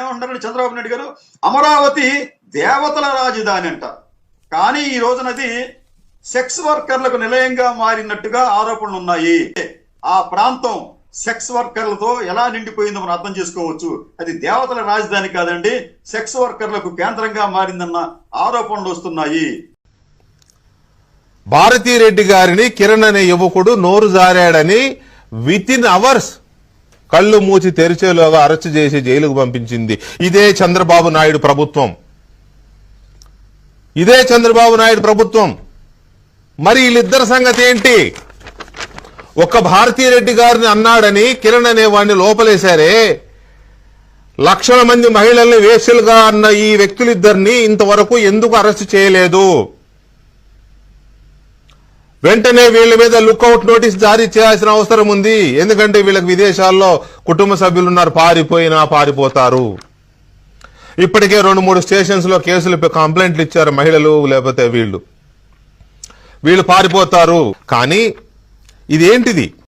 ఆయన ఏమంటారండి చంద్రబాబు నాయుడు గారు. అమరావతి దేవతల రాజధాని అంట. కానీ ఈ రోజునది సెక్స్ వర్కర్లకు నిలయంగా మారినట్టుగా ఆరోపణలు ఉన్నాయి. ఆ ప్రాంతం సెక్స్ వర్కర్లతో ఎలా నిండిపోయిందో మనం అర్థం చేసుకోవచ్చు. అది దేవతల రాజధాని కాదండి సెక్స్ వర్కర్లకు కేంద్రంగా మారిందన్న ఆరోపణలు వస్తున్నాయి. భారతీరెడ్డి గారిని కిరణ్ అనే యువకుడు నోరు జారాడని విత్ ఇన్ అవర్స్ కళ్ళు మూసి తెరిచేలోగా అరెస్ట్ చేసి జైలుకు పంపించింది. ఇదే చంద్రబాబు నాయుడు ప్రభుత్వం. ఇదే చంద్రబాబు నాయుడు ప్రభుత్వం. మరి వీళ్ళిద్దరి సంగతి ఏంటి? ఒక భారతీరెడ్డి గారిని అన్నాడని కిరణ్ అనేవాడిని లోపలేశారే. లక్షల మంది మహిళల్ని వేసులుగా అన్న ఈ వ్యక్తులిద్దరిని ఇంతవరకు ఎందుకు అరెస్ట్ చేయలేదు? వెంటనే వీళ్ళ మీద లుక్అవుట్ నోటీస్ జారీ చేయాల్సిన అవసరం ఉంది. ఎందుకంటే వీళ్ళకి విదేశాల్లో కుటుంబ సభ్యులున్నారు. పారిపోయినా పారిపోతారు. ఇప్పటికే రెండు మూడు స్టేషన్స్లో కేసులు కంప్లైంట్లు ఇచ్చారు మహిళలు లేకపోతే వీళ్ళు. వీళ్ళు పారిపోతారు. కానీ ఇదేంటిది?